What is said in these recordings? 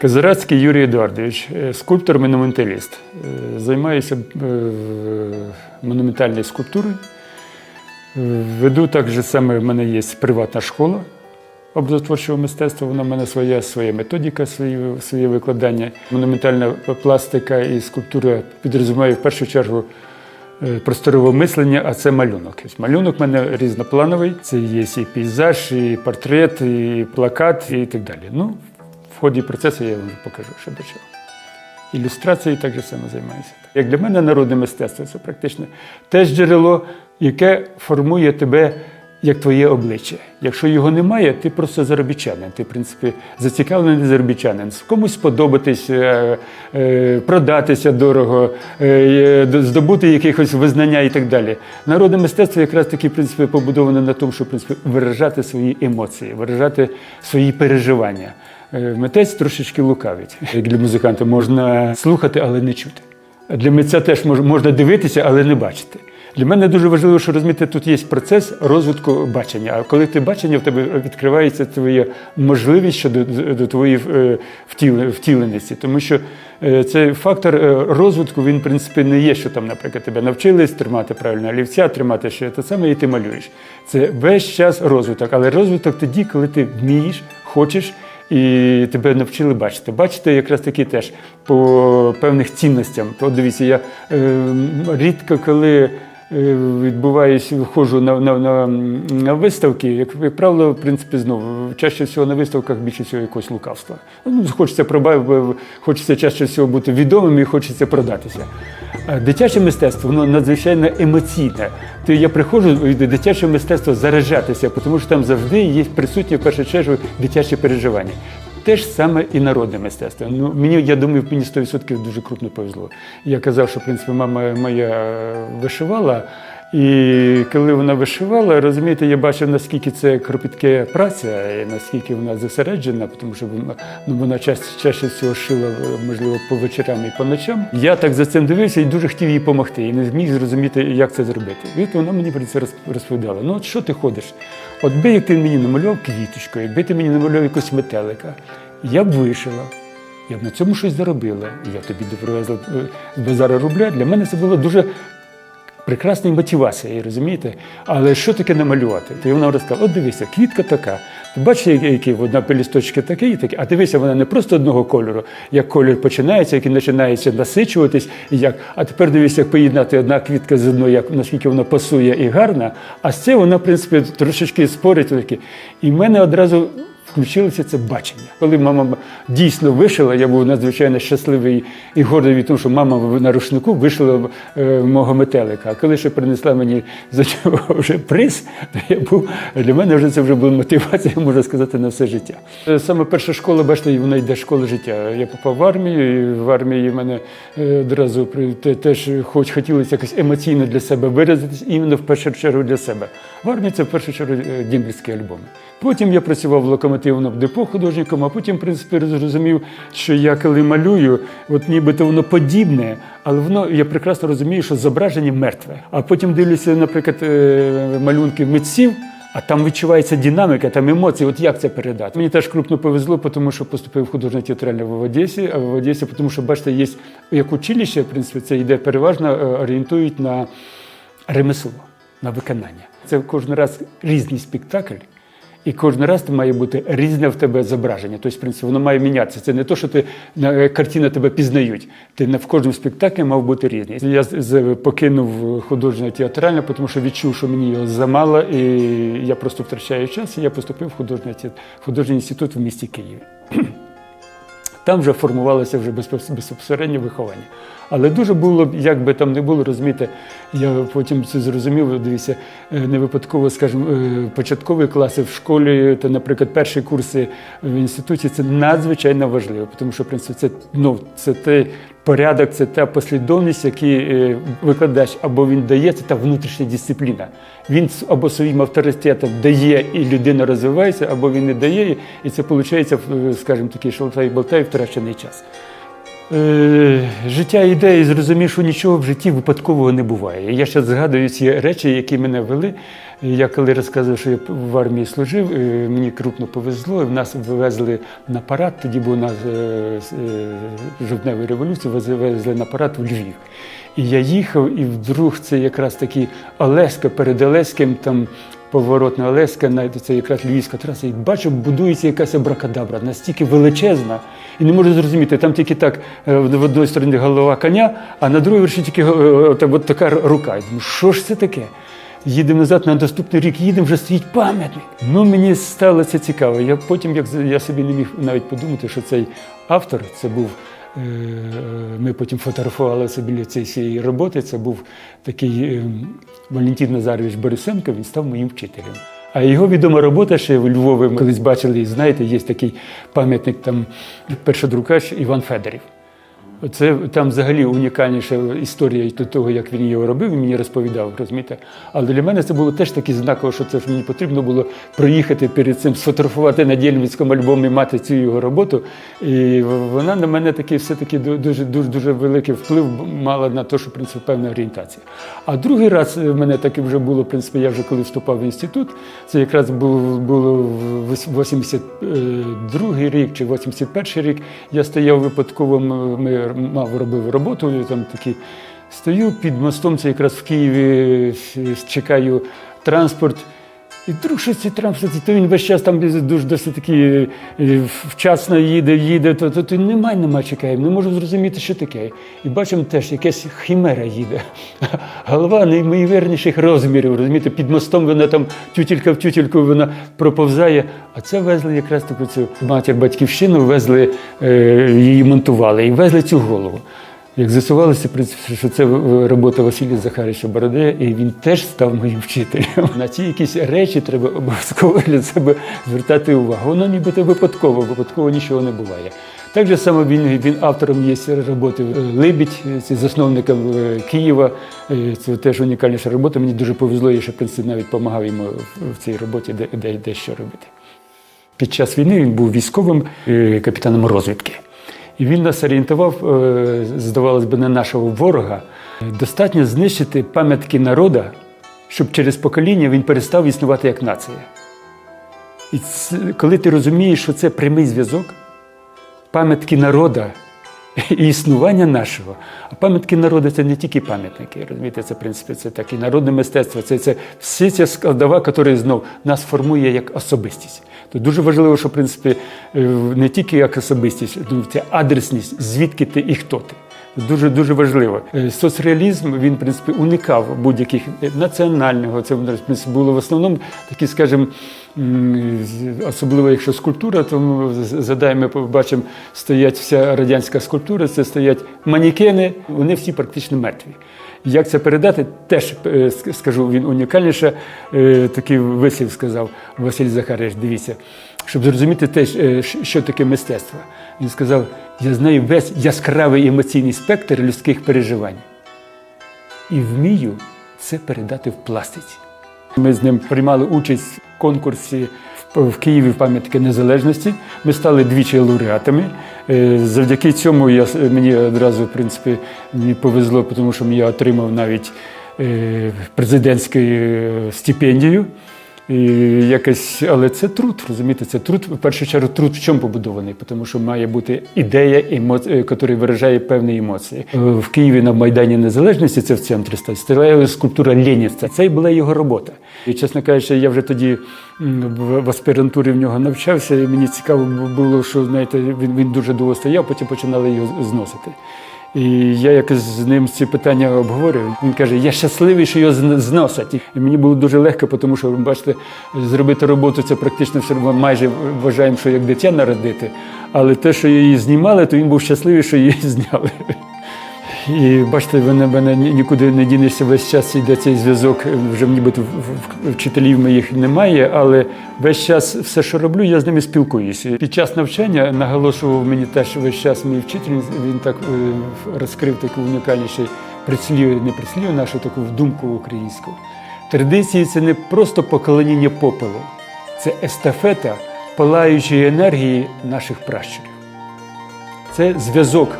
Казарацький Юрій Едуардович, е, скульптор-монументаліст. Е, Займаюся е, монументальною скульптурою. Веду так же саме, в мене є приватна школа образотворчого мистецтва. Вона в мене своя, своя методика, своє, своє викладання. Монументальна пластика і скульптура підрозуміє в першу чергу просторове мислення, а це малюнок. Малюнок в мене різноплановий. Це є і пейзаж, і портрет, і плакат, і так далі. Ну, в ході процесу я вам покажу, що до чого. Ілюстрацією так же само займаюся. Як для мене народне мистецтво це практично те джерело, яке формує тебе як твоє обличчя. Якщо його немає, ти просто заробітчанин. Ти, в принципі, зацікавлений заробітчанин. Комусь сподобатись, е, е, продатися дорого, е, здобути якихось визнання і так далі. Народне мистецтво якраз таки в принципі, побудоване на тому, щоб в принципі, виражати свої емоції, виражати свої переживання. Е, Митець трошечки лукавить. Як для музиканта можна слухати, але не чути. Для митця теж можна дивитися, але не бачити. Для мене дуже важливо, що розуміти, тут є процес розвитку бачення. А коли ти бачення, в тебе відкривається твоя можливість щодо до твоєї е, втіленості. Тому що е, цей фактор розвитку, він, в принципі, не є, що там, наприклад, тебе навчились тримати правильно олівця, тримати ще те саме, і ти малюєш. Це весь час розвиток. Але розвиток тоді, коли ти вмієш, хочеш і тебе навчили бачити. Бачити якраз таки теж по певних цінностям. От дивіться, я е, рідко коли. Е, Відбуваюсь, виходжу на, на, на, на виставки, як, правило, в принципі, знову чаще всього на виставках більше всього якогось лукавства. Ну, хочеться проба- хочеться чаще всього бути відомим і хочеться продатися. Дитяче мистецтво воно надзвичайно емоційне. То я приходжу від дитячого мистецтва заряджатися, тому що там завжди є присутні в першу чергу дитячі переживання. Те ж саме і народне мистецтво. Ну, мені, я думаю, мені 100% дуже крупно повезло. Я казав, що в принципі мама моя е, вишивала. І коли вона вишивала, розумієте, я бачив, наскільки це кропітке праця, і наскільки вона зосереджена, тому що вона, ну, вона чаще, чаще всього шила, е, можливо, по вечорам і по ночам. Я так за цим дивився і дуже хотів їй допомогти, і не зміг зрозуміти, як це зробити. І вона мені про це розповідала. Ну, от що ти ходиш? От би як ти мені намалював квіточку, якби ти мені намалював якусь метелика, я б вишила. Я б на цьому щось заробила. Я тобі привезла е, з базара рубля. Для мене це було дуже прекрасна мотивація, розумієте? Але що таке намалювати? То вона розказала, от дивися, квітка така. Ти бачиш, які- одна пелісточки такі і такі, а дивися, вона не просто одного кольору, як колір починається, як він починається насичуватись, як. А тепер дивися, як поєднати одна квітка з одною, як наскільки вона пасує і гарна, а з це вона, в принципі, трошечки спорить. І в мене одразу включилося це бачення. Коли мама дійсно вишила, я був надзвичайно щасливий і гордий від того, що мама на рушнику вишила е, мого метелика. А коли ще принесла мені за цього вже приз, то я був для мене вже це вже була мотивація, можна сказати, на все життя. Е, Саме перша школа, бачите, вона йде школа життя. Я попав в армію, і в армії мене е, одразу теж хоч хотілося якось емоційно для себе виразитись, іменно в першу чергу для себе. В армії це в першу чергу е, дімбільські альбоми. Потім я працював в локомотивному депо художником, а потім, в принципі, зрозумів, що я коли малюю, от нібито воно подібне, але воно я прекрасно розумію, що зображення мертве. А потім дивлюся, наприклад, е, малюнки митців. А там відчувається динаміка, там емоції. От як це передати? Мені теж крупно повезло, тому що поступив в театральне в Одесі, а в Одесі, тому що, бачите, є як училище, в принципі, це йде переважно е, орієнтують на ремесло, на виконання. Це кожен раз різний спектакль. І кожен раз це має бути різне в тебе зображення. Тобто, в принципі, воно має мінятися. Це не то, що ти на картина тебе пізнають. Ти в кожному спектаклі мав бути різний. Я покинув художнє театральне, тому що відчув, що мені його замало, і я просто втрачаю час. І я поступив в художній інститут в місті Києві. Там вже формувалося вже безпосереднє виховання. Але дуже було, як би там не було, розумієте, я потім це зрозумів, дивіться, е, не випадково, скажімо, е, початкові класи в школі, та, наприклад, перші курси в інституті це надзвичайно важливо, тому що, в принципі, це, ну, це той порядок, це та послідовність, який е, викладач або він дає, це та внутрішня дисципліна. Він або своїм авторитетом дає, і людина розвивається, або він не дає, і це виходить, скажімо, такий шалтай болтай втрачений час. е, життя йде і зрозумів, що нічого в житті випадкового не буває. Я ще згадую ці речі, які мене вели. Я коли розказував, що я в армії служив, е, мені крупно повезло. В нас вивезли на парад. Тоді був у нас е, е, жовтневої революції, вез- везли на парад в Львів. І я їхав, і вдруг це якраз таки Олеська перед Олеським, там поворотна Олеська, це якраз львівська траса, і бачу, будується якась абракадабра, настільки величезна, і не можу зрозуміти, там тільки так в одній стороні голова коня, а на другій верші тільки от, от така рука. Я думаю, що ж це таке? Їдемо назад на наступний рік, їдемо, вже стоїть пам'ятник. Ну мені стало це цікаво. Я потім, як я собі не міг навіть подумати, що цей автор це був. е, Ми потім фотографували це біля цієї роботи. Це був такий е, Валентин Назарович Борисенко, він став моїм вчителем. А його відома робота ще в Львові, ми колись бачили, знаєте, є такий пам'ятник там першодрукач Іван Федорів. Це там взагалі унікальніша історія до того, як він його робив, він мені розповідав, розумієте. Але для мене це було теж таки знаково, що це ж мені потрібно було проїхати перед цим, сфотографувати на Дєльмівському альбомі, мати цю його роботу. І вона на мене таки все-таки дуже дуже дуже великий вплив мала на те, що в принципі певна орієнтація. А другий раз в мене таки вже було, в принципі, я вже коли вступав в інститут, це якраз було, було в 82 рік чи 81 рік. Я стояв випадково, мав робив роботу, і там такі стою під мостом, це якраз в Києві чекаю транспорт. І вдруг щось цей транспорт, то він весь час там дуже досить таки е, вчасно їде, їде, то, то, то немає, немає чекаємо, не можу зрозуміти, що таке. І бачимо теж, якась хімера їде. Голова неймовірніших розмірів, розумієте, під мостом вона там тютілька в тютільку вона проповзає. А це везли якраз таку цю матір батьківщину, везли, е, її монтували і везли цю голову. Як з'ясувалося, в що це робота Василія Захаровича Бороде, і він теж став моїм вчителем. На ці якісь речі треба обов'язково для себе звертати увагу. Воно нібито випадково, випадково нічого не буває. Так же само він, він автором є роботи Либідь, це засновником е, Києва. Е, Це теж унікальніша робота. Мені дуже повезло, я ще в принципі навіть допомагав йому в- в цій роботі, де, де, де що робити. Під час війни він був військовим е, капітаном розвідки. І він нас орієнтував, е, здавалось би, на нашого ворога. Достатньо знищити пам'ятки народа, щоб через покоління він перестав існувати як нація. І коли ти розумієш, що це прямий зв'язок пам'ятки народа і існування нашого. А пам'ятки народу це не тільки пам'ятники. Розумієте, це в принципі це так і народне мистецтво. Це, це всі ця складова, яка знов нас формує як особистість. То дуже важливо, що в принципі е, не тільки як особистість, ну, це адресність, звідки ти і хто ти. Дуже дуже важливо. Е, Соцреалізм він в принципі уникав будь-яких національного. Це в принципі, було в основному такі, скажімо, особливо якщо скульптура, то ми з- задаємо, ми побачимо, стоять вся радянська скульптура, це стоять манікени, вони всі практично мертві. Як це передати, теж е, скажу, він унікальніше. Е, Такий вислів сказав Василь Захарович, дивіться, щоб зрозуміти теж, е, що таке мистецтво. Він сказав: я знаю весь яскравий емоційний спектр людських переживань і вмію це передати в пластиці. Ми з ним приймали участь конкурсі в- Києві пам'ятки незалежності. Ми стали двічі лауреатами. Е, Завдяки цьому я, мені одразу, в принципі, мені повезло, тому що я отримав навіть е, президентську е, стипендію. І якось, але це труд, розумієте, це труд, в першу чергу, труд в чому побудований, тому що має бути ідея, емоція, яка виражає певні емоції. Е, В Києві на Майдані Незалежності, це в центрі стояла скульптура Ленінця. Це і була його робота. І, чесно кажучи, я вже тоді в аспірантурі в нього навчався, і мені цікаво було, що знаєте, він, він дуже довго стояв, потім починали його зносити. І я якось з ним ці питання обговорюю. Він каже: я щасливий, що його зн- зносять. І мені було дуже легко, тому що бачите, зробити роботу це практично все одно майже вважаємо, що як дитя народити. Але те, що її знімали, то він був щасливий, що її зняли. І бачите, мене, мене нікуди не дінешся весь час йде цей зв'язок. Вже нібито вчителів моїх немає, але весь час все, що роблю, я з ними спілкуюся. Під час навчання наголошував мені теж весь час мій вчитель. Він так е, розкрив таку унікальніший прислів, не прислів, нашу таку думку українську. Традиції це не просто поклоніння попелу, це естафета палаючої енергії наших пращурів. Це зв'язок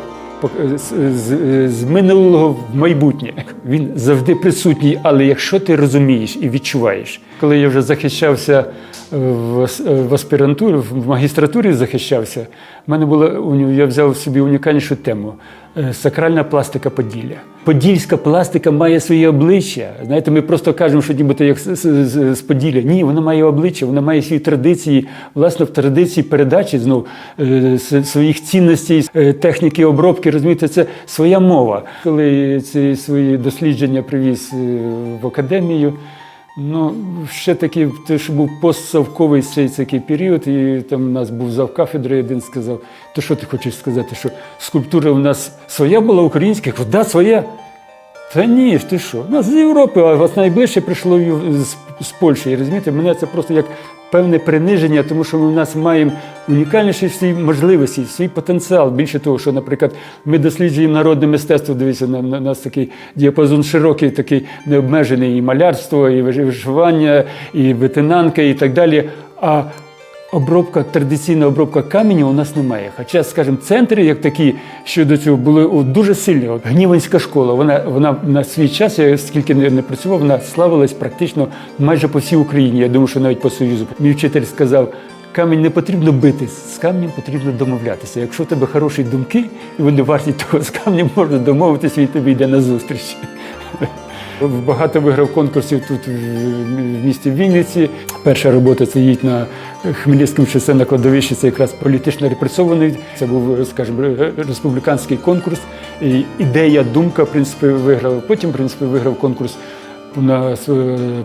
з, з, з минулого в майбутнє. Він завжди присутній, але якщо ти розумієш і відчуваєш, коли я вже захищався е, в, е, в аспірантурі, в магістратурі захищався, в мене була я взяв собі унікальнішу тему е, сакральна пластика Поділля. Подільська пластика має своє обличчя. Знаєте, ми просто кажемо, що нібито як з, Поділля. Ні, вона має обличчя, вона має свої традиції, власне, в традиції передачі знов своїх цінностей, техніки обробки. Розумієте, це своя мова. Коли ці свої дослідження привіз в академію. Ну, ще такий, ж був постсавковий цей такий період, і там у нас був завкафедри, один сказав, то що ти хочеш сказати, що скульптура у нас своя була українська? Кажу, да, своя. Та ні, ти що? У нас з Європи, а вас найближче прийшло з, з Польщі. І розумієте, мене це просто як певне приниження, тому що ми в нас маємо унікальніші всі можливості, свій потенціал. Більше того, що, наприклад, ми досліджуємо народне мистецтво. Дивіться, на, на нас такий діапазон широкий, такий необмежений і малярство, і виш- вишивання, і ветенанка, і так далі. А Обробка, традиційна обробка каменю у нас немає. Хоча, скажімо, центри, як такі, що до цього були дуже сильні. От Гніванська школа, вона, вона на свій час, я скільки не, працював, вона славилась практично майже по всій Україні. Я думаю, що навіть по Союзу. Мій вчитель сказав, камінь не потрібно бити, з камнем потрібно домовлятися. Якщо у тебе хороші думки, і вони варті того, з камнем можна домовитися, він тобі йде на зустріч. Багато виграв конкурсів тут в місті Вінниці. Перша робота це їдь на Хмельницькому шосе на кладовищі. Це якраз політично репресований. Це був, скажімо, республіканський конкурс. І ідея, думка, в принципі, виграв. Потім, в принципі, виграв конкурс на с-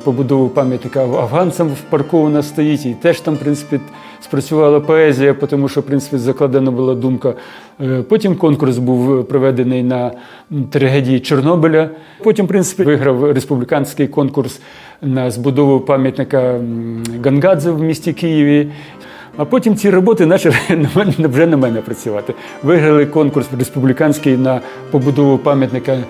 побудову пам'ятника афганцям в нас стоїть. І теж там, в принципі, спрацювала поезія, тому що, в принципі, закладена була думка. Е, Потім конкурс був проведений на трагедії Чорнобиля. Потім, в принципі, виграв республіканський конкурс на збудову пам'ятника Гангадзе в місті Києві. А потім ці роботи почали вже на мене працювати. Виграли конкурс республіканський на побудову пам'ятника е,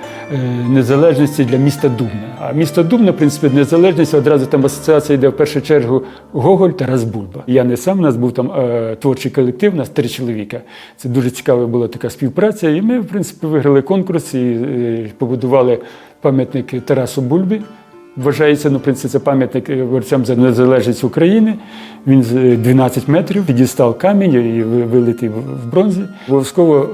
незалежності для міста Дубна. А місто Дубна, в принципі, незалежність одразу там асоціація йде в першу чергу Гоголь Тарас Бульба. Я не сам, у нас був там е, творчий колектив, у нас три чоловіка. Це дуже цікава була така співпраця. І ми, в принципі, виграли конкурс і е, побудували пам'ятник Тарасу Бульбі. Вважається, ну, в принципі, це пам'ятник е, борцям за незалежність України. Він з- е, 12 метрів, підістав камінь і ви- вилитий в бронзі. Обов'язково,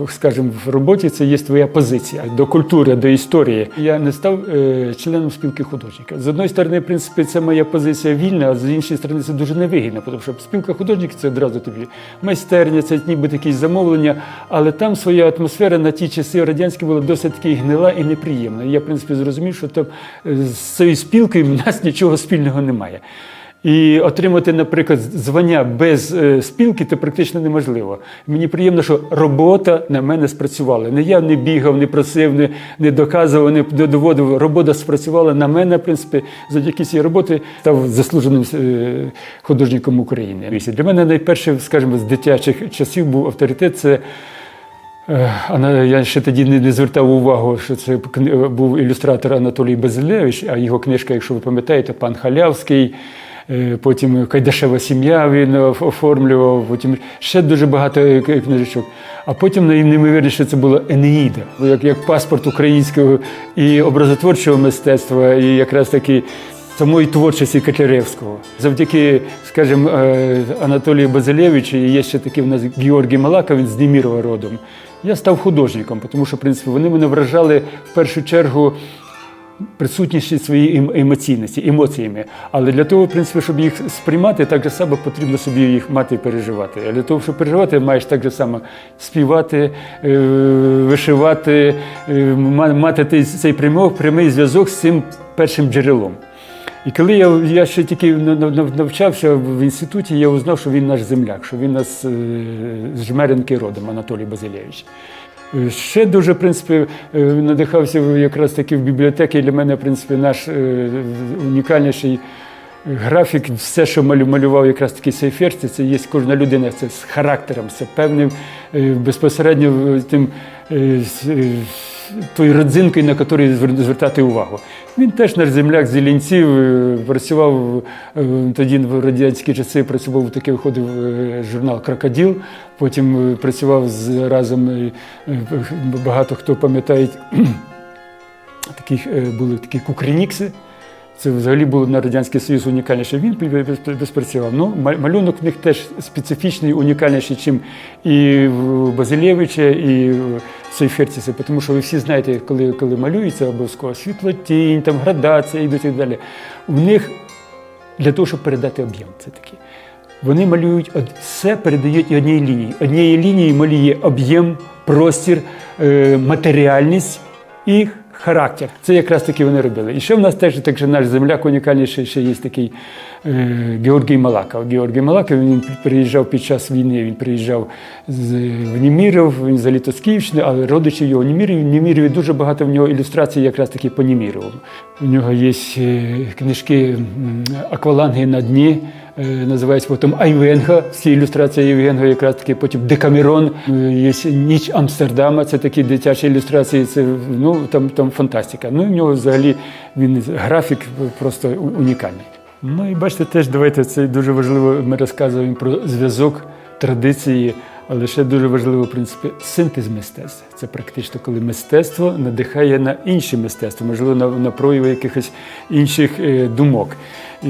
е, скажімо, в роботі це є твоя позиція до культури, до історії. Я не став е, членом спілки художників. З одної сторони, в принципі, це моя позиція вільна, а з іншої сторони, це дуже невигідно, тому що спілка художників це одразу тобі майстерня, це ніби якісь замовлення, але там своя атмосфера на ті часи радянські була досить таки гнила і неприємна. Я, в принципі, зрозумів, що там е, з цією спілкою в нас нічого спільного немає. І отримати, наприклад, звання без е, спілки це практично неможливо. Мені приємно, що робота на мене спрацювала. Не я не бігав, не просив, не, не доказував, не доводив. Робота спрацювала на мене, в принципі, завдяки цій роботі став заслуженим е, художником України. Для мене найперше, скажімо, з дитячих часів був авторитет. Це Я ще тоді не, звертав увагу, що це кни- був ілюстратор Анатолій Безилевич, а його книжка, якщо ви пам'ятаєте, пан Халявський. е, Потім Кайдашева сім'я він оформлював, потім ще дуже багато е, книжечок. А потім найнеймовірніше це була Енеїда, як, як паспорт українського і образотворчого мистецтва, і якраз таки самої творчості Котляревського. Завдяки, скажімо, е, Анатолію Базилевичу, є ще такий в нас Георгій Малака, він з Немірова родом. Я став художником, тому що, в принципі, вони мене вражали в першу чергу присутністю своєї ем- емоційності, емоціями. Але для того, в принципі, щоб їх сприймати, так же само потрібно собі їх мати і переживати. А для того, щоб переживати, маєш так же само співати, е, вишивати, е, ма- мати цей прямий, прямий зв'язок з цим першим джерелом. І коли я, я ще тільки нав- нав- навчався в інституті, я узнав, що він наш земляк, що він нас е, з Жмеренки родом, Анатолій Базилєвич. Е, Ще дуже, в принципі, е, надихався якраз таки в бібліотеки. Для мене, в принципі, наш унікальніший графік, все, що малював якраз таки Сейферці, це є кожна людина, це з характером, це певним безпосередньо тим тою родзинкою, на яку звертати увагу. Він теж наш земляк з Іллінців, е, працював е, тоді в радянські часи, працював такий виходив е, журнал Крокоділ. Потім працював з разом багато хто пам'ятає таких були такі кукринікси. Це взагалі було на Радянський Союз унікальніше. Він безпрацював. Ну, малюнок в них теж специфічний, унікальніший, ніж і в Базилєвича, і в Сейфертіса. Тому що ви всі знаєте, коли, коли малюється обов'язково світло-тінь, там градація і так далі. У них для того, щоб передати об'єм, це такі. Вони малюють все передають однієї лінії. Однією лінією малює об'єм, простір, е, матеріальність і характер. Це якраз таки вони робили. І ще в нас теж так же наш земляк унікальніший, ще є такий е, Георгій Малаков. Георгій Малаков він приїжджав під час війни, він приїжджав з в Німіров, він взагалі то з Київщини, але родичі його Німірів. В Німірові дуже багато в нього ілюстрацій якраз таки по Німірову. У нього є е, книжки Акваланги на дні. Е, Називається потім Айвенга, всі ілюстрації Євгенга, якраз таки потім Декамерон, е, є Ніч Амстердама, це такі дитячі ілюстрації, це ну там, там фантастика. Ну, в нього взагалі він графік просто унікальний. Ну і бачите, теж давайте це дуже важливо. Ми розказуємо про зв'язок традиції, але ще дуже важливо, в принципі, синтез мистецтва. Це практично коли мистецтво надихає на інші мистецтва, можливо, на, на прояви якихось інших е, думок. І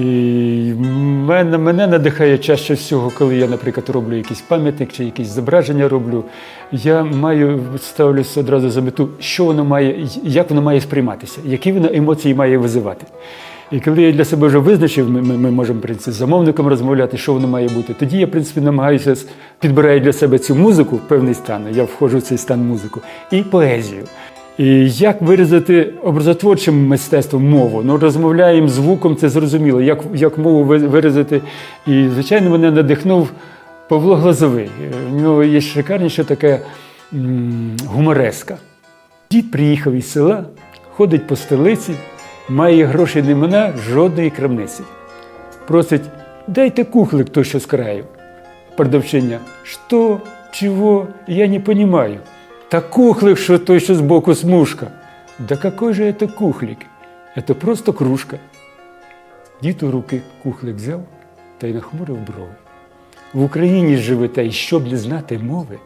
мене, мене надихає чаще всього, коли я, наприклад, роблю якийсь пам'ятник чи якісь зображення роблю. Я маю ставлюся одразу за мету, що воно має, як воно має сприйматися, які воно емоції має визивати. І коли я для себе вже визначив, ми, ми, ми можемо в принципі, з замовником розмовляти, що воно має бути. Тоді я, в принципі, намагаюся підбираю для себе цю музику, певний стан. Я входжу в цей стан музику, і поезію. І як виразити образотворчим мистецтвом мову? Ну, розмовляємо звуком, це зрозуміло, як, як мову ви- виразити. І, звичайно, мене надихнув Павло Глазовий. У нього є шикарніша така м, гумореска. Дід приїхав із села, ходить по столиці, має грошей нема жодної крамниці. Просить, дайте кухлик той, що з краю. Продавчиня, що, чого, я не понимаю. Та кухлик, що той, що збоку смужка. Да какой же это кухлик? Это просто кружка. Дід у руки кухлик взяв та й нахмурив брови. В Україні живете, і щоб не знати мови.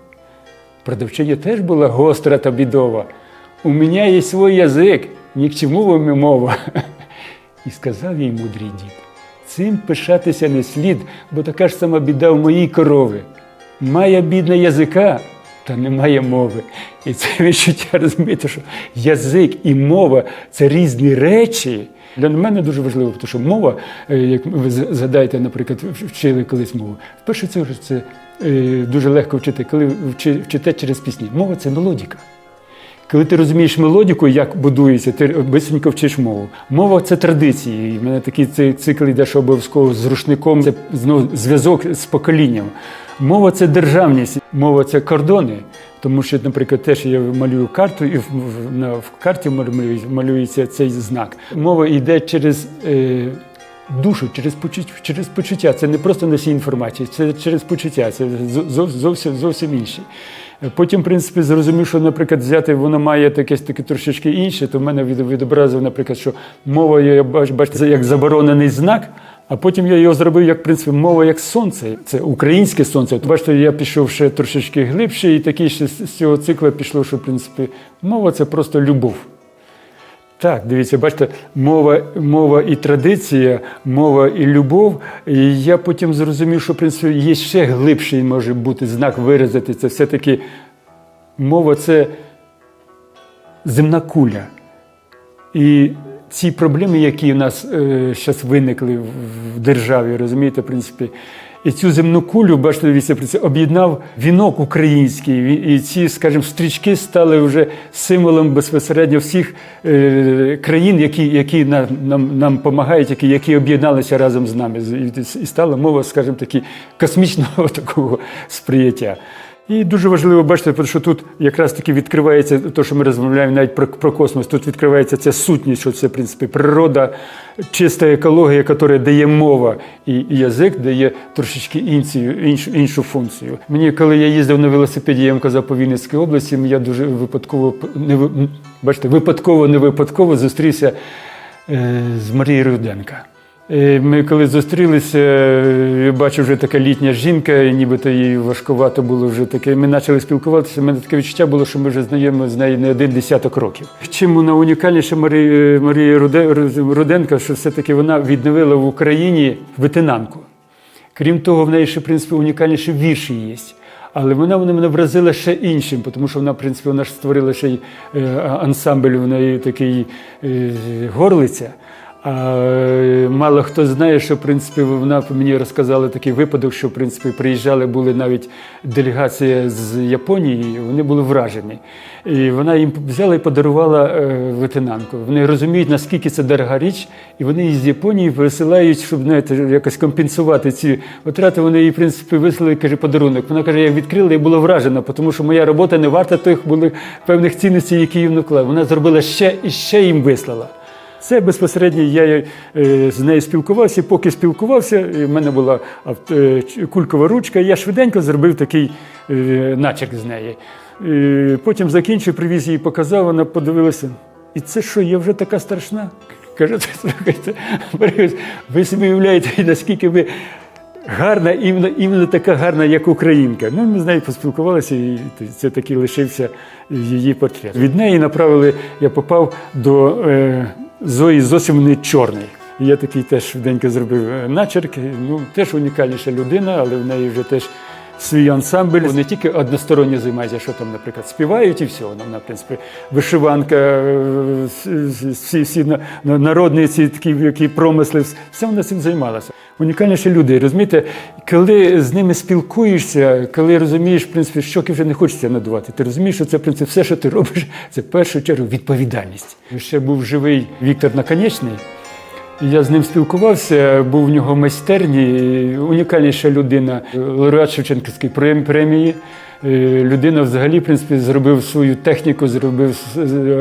Продавчиня теж була гостра та бідова. У мене є свій язик, ні к чому і мова. І сказав їй мудрий дід: цим пишатися не слід, бо така ж сама біда в моїй корови. Має бідна язика, та немає мови. І це відчуття розумієте, що язик і мова це різні речі. Для мене дуже важливо, тому що мова, е, як ви згадаєте, наприклад, вчили колись мову. В першу чергу це е, дуже легко вчити, коли вчите через пісні. Мова це мелодіка. Коли ти розумієш мелодику, як будується, ти бисенько вчиш мову. Мова це традиції. В мене такий цей цикл йде, що обов'язково з рушником. Це знову зв'язок з поколінням. Мова це державність, мова це кордони. Тому що, наприклад, теж я малюю карту, і в, на, в карті малюється цей знак. Мова йде через. Е, Душу через почуття, через почуття. Це не просто носій інформації, це через почуття, це зо- зо- зовсім, зовсім інші. Потім, в принципі, зрозумів, що, наприклад, взяти воно має якесь таке трошечки інше, то в мене відобразив, наприклад, що мова я бачите, як заборонений знак, а потім я його зробив як в принципі мова як сонце. Це українське сонце. От Бачите, я пішов ще трошечки глибше, і такий ще з цього цикла пішло, що в принципі мова це просто любов. Так, дивіться, бачите, мова, мова і традиція, мова і любов. І я потім зрозумів, що в принципі є ще глибший може бути знак виразити. Це все-таки мова це земна куля. І ці проблеми, які у нас зараз виникли в, в державі, розумієте, в принципі, і цю земну кулю, бачите, віце об'єднав вінок український. І ці, скажімо, стрічки стали вже символом безпосередньо всіх е, країн, які, які нам, нам, нам допомагають, які, які об'єдналися разом з нами. І стала мова, скажімо, такі космічного такого сприяття. І дуже важливо бачити, тому що тут якраз таки відкривається те, що ми розмовляємо навіть про, про космос. Тут відкривається ця сутність, що це в принципі природа, чиста екологія, яка дає мова, і, язик дає трошечки іншу, іншу, іншу функцію. Мені, коли я їздив на велосипеді, я вам казав по Вінницькій області, я дуже випадково не бачите, випадково, не випадково зустрівся е, з Марією Руденка. Е, Ми коли зустрілися, я бачив вже така літня жінка, і нібито їй важкувато було вже таке. Ми почали спілкуватися. У мене таке відчуття було, що ми вже знайомі з нею не один десяток років. Чим вона унікальніша Марія, Марія Руде- Руденка, що все-таки вона відновила в Україні ветенанку. Крім того, в неї ще в принципі унікальніші вірші є. Але вона мене мене вразила ще іншим, тому що вона, в принципі, вона ж створила ще й е, ансамбль, в неї такий е, горлиця. А е, мало хто знає, що в принципі вона мені розказала такий випадок, що в принципі приїжджали були навіть делегація з Японії, вони були вражені. І вона їм взяла і подарувала ветенанку. Вони розуміють, наскільки це дорога річ, і вони її з Японії висилають, щоб знаєте, якось компенсувати ці витрати. Вони їй, в принципі, вислали каже, подарунок. Вона каже, я відкрила і була вражена, тому що моя робота не варта тих були певних цінностей, які їм наклали. Вона зробила ще і ще їм вислала. Це безпосередньо я е, з нею спілкувався. Поки спілкувався, в мене була е, кулькова ручка. Я швиденько зробив такий е, начерк з неї. Потім закінчив, привіз її, показав, вона подивилася. І це що, я вже така страшна? Каже, «Це, слухайте, ви собі уявляєте, наскільки ви гарна, іменно, іменно така гарна, як українка. Ну, ми з нею поспілкувалися, і це такий лишився її портрет. Від неї направили, я попав до е, Зої зовсім не чорний. Я такий теж швиденько зробив е, начерк. Ну, теж унікальніша людина, але в неї вже теж свій ансамбль. Вони тільки односторонньо займається, що там, наприклад, співають і все. Вона, в принципі, вишиванка, е, всі, всі на- на- народні ці такі які промисли, все вона цим займалася. Унікальніші люди, розумієте, коли з ними спілкуєшся, коли розумієш, в принципі, щоки вже не хочеться надувати. Ти розумієш, що це в принципі, все, що ти робиш, це в першу чергу відповідальність. Ще був живий Віктор Наконечний. Я з ним спілкувався, був в нього майстерні, унікальніша людина, лауреат Шевченківської премії. Е, Людина взагалі, в принципі, зробив свою техніку, зробив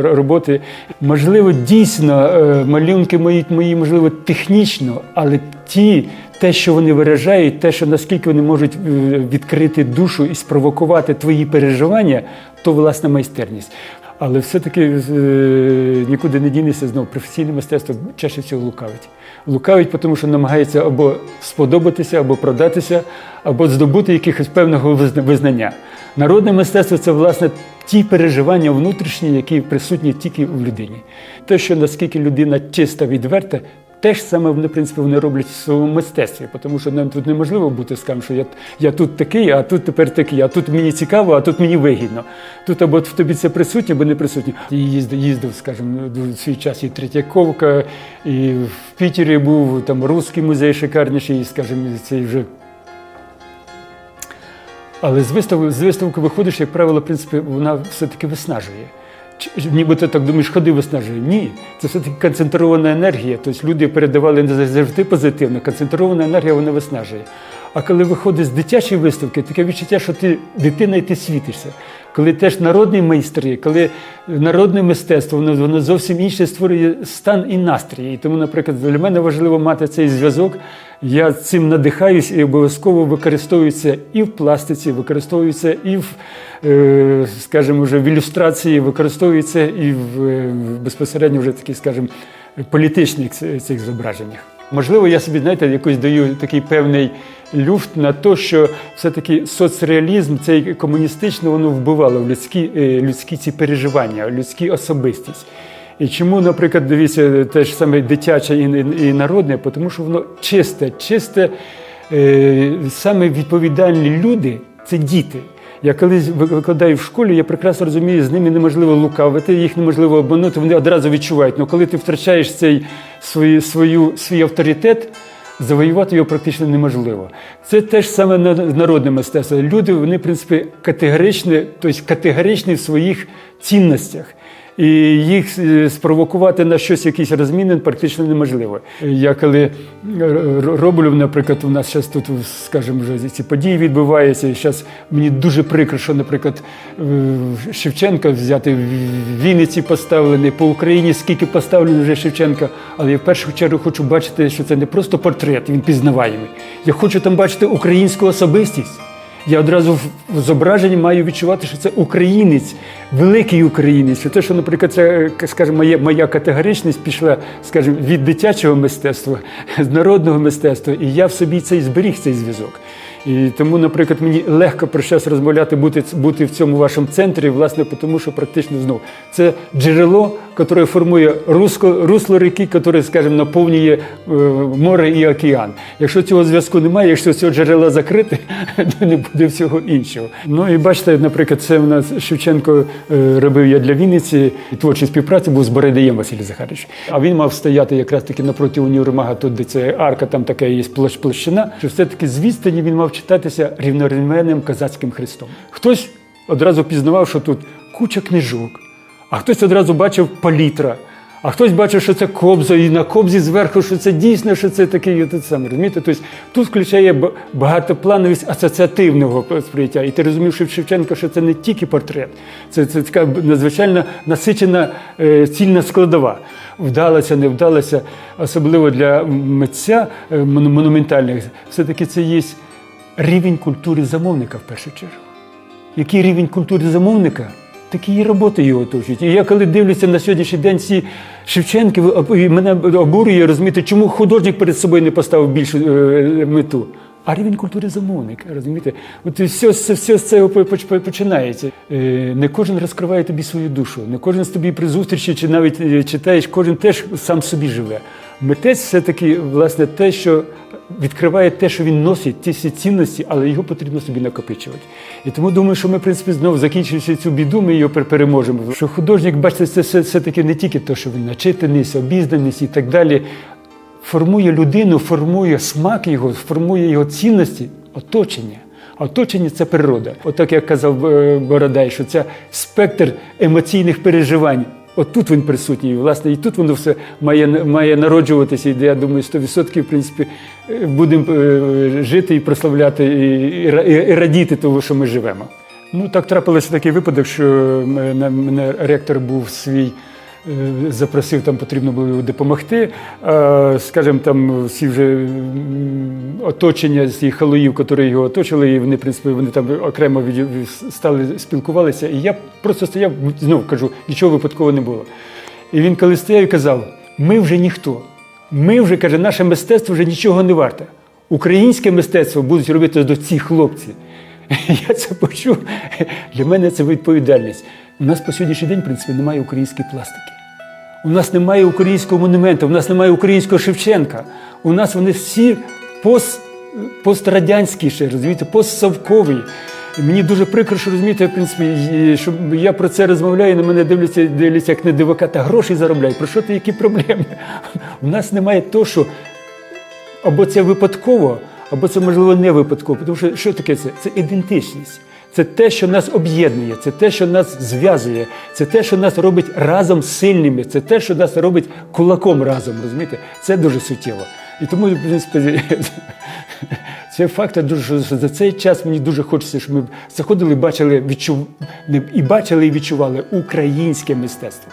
роботи. Можливо, дійсно, е, малюнки мої, мої, можливо, технічно, але ті, те, що вони виражають, те, що наскільки вони можуть е, відкрити душу і спровокувати твої переживання, то власна майстерність. Але все-таки е, нікуди не дінешся знову. Професійне мистецтво чаще всього лукавить. Лукавить, тому що намагається або сподобатися, або продатися, або здобути якихось певного визнання. Народне мистецтво це власне ті переживання внутрішні, які присутні тільки в людині. Те, що наскільки людина чиста, відверта, те ж саме вони, в принципі, вони роблять в своєму мистецтві, тому що нам тут неможливо бути скажімо, що я, я тут такий, а тут тепер такий, а тут мені цікаво, а тут мені вигідно. Тут або в тобі це присутнє, або не присутнє. І їздив, їздив, скажімо, в свій час і Третьяковка, і в Пітері був там Руський музей шикарніший, і, скажімо, цей вже але з виставки, з виставки виходиш, як правило, в принципі, вона все-таки виснажує. Ніби ти так думаєш, ходи виснажує. Ні, це все-таки концентрована енергія. Тобто люди передавали не завжди позитивно. Концентрована енергія вона виснажує. А коли виходиш з дитячої виставки, таке відчуття, що ти дитина і ти світишся. Коли теж народний майстер є, коли народне мистецтво, воно, воно зовсім інше створює стан і настрій. І тому, наприклад, для мене важливо мати цей зв'язок. Я цим надихаюсь і обов'язково використовується і в пластиці, використовується і в, е, скажімо, вже в ілюстрації, використовується і в е, безпосередньо вже такі, скажімо, політичних цих зображеннях. Можливо, я собі, знаєте, якось даю такий певний люфт на те, що все-таки соцреалізм, цей комуністичний, воно вбивало в людські, е, людські ці переживання, людську особистість. І чому, наприклад, дивіться, те ж саме дитяче і, і народне, тому що воно чисте, чисте, е, саме відповідальні люди це діти. Я колись ви- викладаю в школі, я прекрасно розумію, з ними неможливо лукавити, їх неможливо обманути, вони одразу відчувають. Але коли ти втрачаєш цей свої, свою, свій авторитет, завоювати його практично неможливо. Це теж саме на- народне мистецтво. Люди, вони, в принципі, категоричні, тобто категоричні в своїх цінностях. І їх е, спровокувати на щось, якийсь розмінен практично неможливо. Я коли е, роблю, наприклад, у нас зараз тут, скажімо, вже ці події відбуваються, і зараз мені дуже прикро, що, наприклад, Шевченка взяти в Вінниці поставлений, по Україні скільки поставлено вже Шевченка, але я в першу чергу хочу бачити, що це не просто портрет, він пізнаваємий. Я хочу там бачити українську особистість. Я одразу в зображенні маю відчувати, що це українець, великий українець. Те, що, наприклад, це, е, скажімо, моя, моя категоричність пішла, скажімо, від дитячого мистецтва, з народного мистецтва, і я в собі цей зберіг цей зв'язок. І тому, наприклад, мені легко про щось розмовляти, бути, бути в цьому вашому центрі, власне, тому що практично знову це джерело, яке формує русло, русло ріки, яке, скажімо, наповнює е, море і океан. Якщо цього зв'язку немає, якщо цього джерела закрити, то не буде всього іншого. Ну і бачите, наприклад, це в нас Шевченко е, робив я для Вінниці і творчій співпраці був з Бородієм Василь Захарович. А він мав стояти якраз таки напроти універмага, тут де це арка, там така є площ- площина, що все-таки з відстані він мав читатися рівнорівненним козацьким хрестом. Хтось одразу пізнавав, що тут куча книжок, а хтось одразу бачив палітра. А хтось бачив, що це кобза, і на кобзі зверху, що це дійсно, що це такий саме. Розумієте? Тобто тут включає багатоплановість асоціативного сприйняття. І ти розумів, що в Шевченка, що це не тільки портрет, це, це така надзвичайно насичена е, цільна складова. Вдалося, не вдалося, особливо для митця е, монументальних, все-таки це є рівень культури замовника в першу чергу який рівень культури замовника, такі роботи його оточують. І я коли дивлюся на сьогоднішній день ці Шевченки, мене обурює розуміти, чому художник перед собою не поставив більшу е, мету. А рівень культури замовника, розумієте? От все, все, з цього поч- починається. Е, Не кожен розкриває тобі свою душу, не кожен з тобі при зустрічі, чи навіть е, читаєш, кожен теж сам собі живе. Митець все-таки, власне, те, що відкриває те, що він носить, ті всі цінності, але його потрібно собі накопичувати. І тому думаю, що ми, в принципі, знову закінчуючи цю біду, ми пер- переможемо. Що художник, бачите, це все- все-таки не тільки те, що він начитаність, обізнаність і так далі. Формує людину, формує смак його, формує його цінності, оточення. Оточення це природа. Отак, як казав е, Бородай, що це спектр емоційних переживань. Отут він присутній, власне, і тут воно все має, має народжуватися. І я думаю, 100% в принципі е, будемо е, жити і прославляти, і, і, і, радіти того, що ми живемо. Ну так трапилося такий випадок, що мене ректор був свій. Е, Запросив, там потрібно було допомогти. Е, Скажімо, там всі вже оточення з тих халуїв, які його оточили, і вони, в принципі, вони там окремо стали спілкувалися. І я просто стояв, знову кажу, нічого випадково не було. І він коли стояв і казав: ми вже ніхто. Ми вже каже, наше мистецтво вже нічого не варте. Українське мистецтво будуть робити до ці хлопці. Я це почув. Для мене це відповідальність. У нас по сьогоднішній день, в принципі, немає української пластики. У нас немає українського монументу, у нас немає українського Шевченка. У нас вони всі пост, пострадянські ще, розумієте, постсовкові. І Мені дуже прикро, що розумієте, в принципі, що я про це розмовляю, на мене дивляться, дивляться як на дивака, та гроші заробляють. Про що ти, які проблеми? У нас немає того, що або це випадково, або це можливо не випадково. Тому що що таке це? Це ідентичність. Це те, що нас об'єднує, це те, що нас зв'язує, це те, що нас робить разом сильними, це те, що нас робить кулаком разом. Розумієте? Це дуже суттєво. І тому, в принципі, це факт, що за цей час мені дуже хочеться, щоб ми заходили, бачили, відчув... і бачили і відчували українське мистецтво.